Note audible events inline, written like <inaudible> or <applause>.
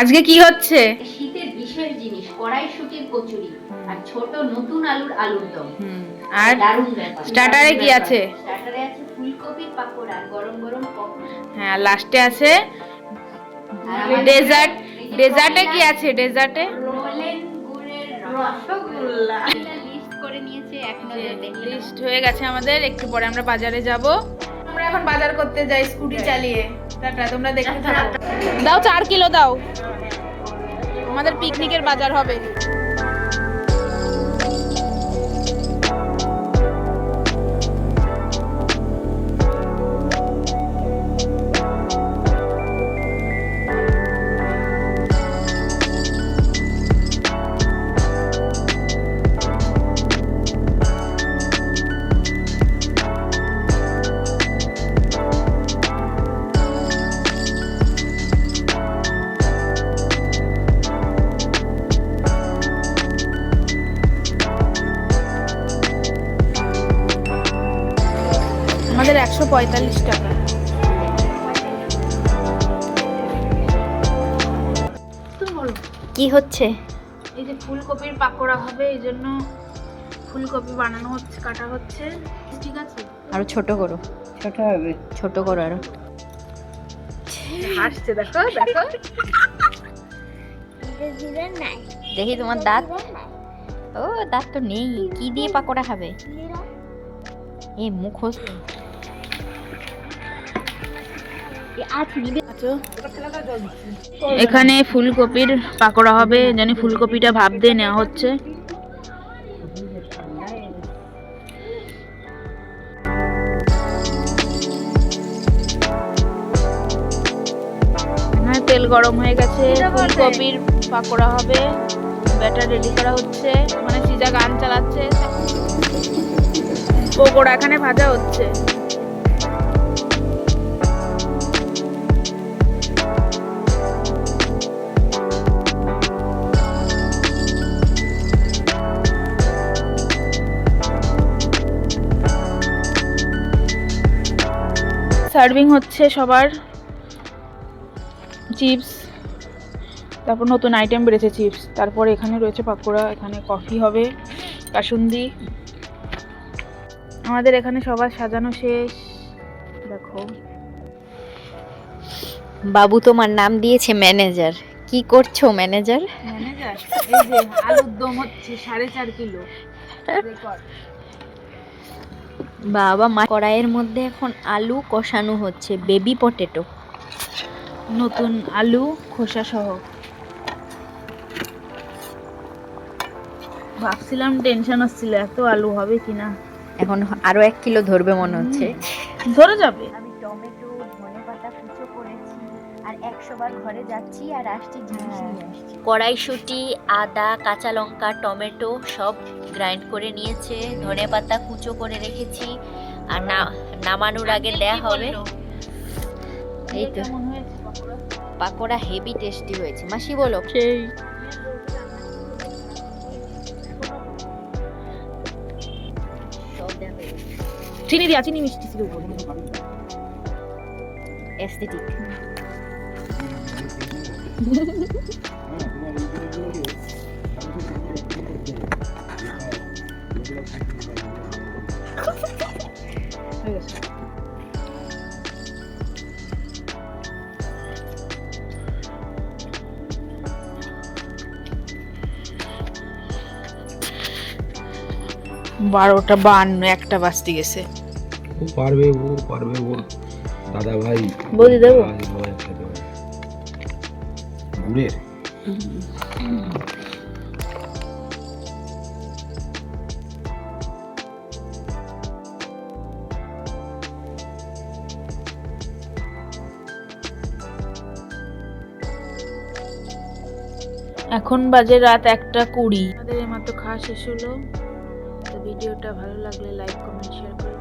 আজকে কি হচ্ছে? শীতের বিশেষ জিনিস কড়াইশুটির কচুরি আর ছোট নতুন আলুর আলুর দম। আর স্টার্টারে কি আছে? স্টার্টারে আছে ফুলকপির পাকোড়া আর গরম গরম পকোড়া। হ্যাঁ লাস্টে আছে ডেজার্ট। ডেজার্টে কি আছে ডেজার্টে? রোলেন গুড়ের রসগোল্লা। লিস্ট করে নিয়েছে এক নজর লিস্ট হয়ে গেছে আমাদের একটু পরে আমরা বাজারে যাব। আমরা এখন বাজার করতে যাই স্কুটি চালিয়ে। টাটা তোমরা দেখতে থাকো। <laughs> দাও চার কিলো দাও। <laughs> আমাদের পিকনিকের বাজার হবে। একশো পঁয়তাল্লিশ টাকা। কি হচ্ছে? এই যে ফুলকপির পাকোড়া হবে এই জন্য ফুলকপি বানানো হচ্ছে কাটা হচ্ছে। ঠিক আছে? আরও ছোট করো। ছোট হবে। ছোট করো আরও। হাসছে দেখো দেখো। দেখি তোমার দাঁত। ও দাঁত তো নেই। কি দিয়ে পাকোড়া খাবে? এ মুখোশ এখানে ফুলকপির পাকোড়া হবে, জানি ফুলকপিটা ভাব দিয়ে নেওয়া হচ্ছে। তেল গরম হয়ে গেছে, ফুলকপির পাকোড়া হবে, ব্যাটার রেডি করা হচ্ছে মানে সিজা গান চালাচ্ছে। পকোড়া এখানে ভাজা হচ্ছে। সার্ভিং হচ্ছে সবার চিপস তারপর নতুন আইটেম বেড়েছে চিপস তারপর এখানে রয়েছে পাকোড়া এখানে কফি হবে কাসুন্দি। আমাদের এখানে সবার সাজানো শেষ দেখো। বাবু তোমার নাম দিয়েছে ম্যানেজার কি করছ ম্যানেজার ম্যানেজার এই যে আলুর দম হচ্ছে সাড়ে চার কিলো। <laughs> বাবা মা কড়াইয়ের মধ্যে এখন আলু কষানো হচ্ছে বেবি পটেটো নতুন আলু খোসা সহ। ভাবছিলাম টেনশন হচ্ছিল এত আলু হবে কিনা। এখন আরও এক কিলো ধরবে মনে হচ্ছে। ধরে যাবে। আর একশো বার ঘরে যাচ্ছি আর আসছি জিনিস নিয়ে আসছি। কড়াইশুটি আদা কাঁচা লঙ্কা টমেটো সব গ্রাইন্ড করে নিয়েছে। ধনে পাতা কুচো করে রেখেছি। আর না নামানোর আগে দেয়া হবে। এই তো। পাকোড়া? হেভি টেস্টি হয়েছে। মাসি বলো। সেই। হয়ে চিনি দিয়া চিনি মিষ্টি ছিল উপরে। এস্থেটিক হয়ে বারোটা বান্ন একটা বাজতে গেছে ও পারবে ও পারবে ওর দাদা ভাই বৌদি দেবো? গুড়ের এখন বাজে রাত একটা কুড়ি। আমাদের এইমাত্র খাওয়া শেষ হলো। তো ভিডিওটা ভালো লাগলে লাইক কমেন্ট শেয়ার করে